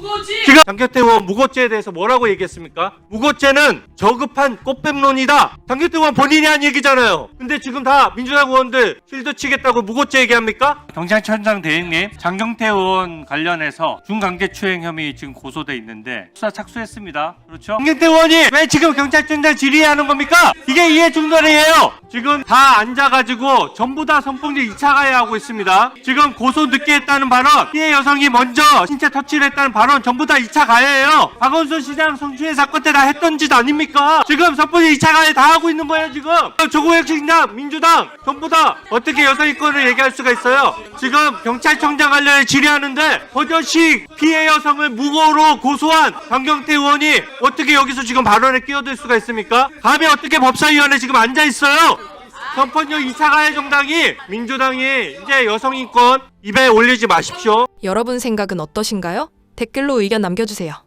무고지. 지금 장경태 의원 무고죄에 대해서 뭐라고 얘기했습니까? 무고죄는 저급한 꽃뱀론이다. 장경태 의원 본인이 한 얘기잖아요. 근데 지금 다 민주당 의원들 실드 치겠다고 무고죄 얘기합니까? 경찰청장 대행님, 장경태 의원 관련해서 중강제 추행 혐의 지금 고소돼 있는데 수사 착수했습니다. 그렇죠? 장경태 의원이 왜 지금 경찰청장 질의하는 겁니까? 이게 이해 중단이에요. 지금 다 앉아가지고 전부 다 선풍기 2차 가해하고 있습니다. 지금 고소 늦게 했다는 발언, 피해 여성이 먼저 신체 터치를 했다는 발언 전부 다 2차 가해예요. 박원순 시장 성추행 사건 때 다 했던 짓 아닙니까? 지금 선풍기 2차 가해 다 하고 있는 거예요 지금. 조국혁 신당, 민주당 전부 다 어떻게 여성 인권을 얘기할 수가 있어요? 지금 경찰청장 관련해 질의하는데 버젓이 피해 여성을 무고로 고소한 장경태 의원이 어떻게 여기서 지금 발언에 끼어들 수가 있습니까? 감히 어떻게 법사위원회 지금 앉아 있어요? 2차 가해 정당이 민주당이 이제 여성 인권 입에 올리지 마십시오. 여러분 생각은 어떠신가요? 댓글로 의견 남겨주세요.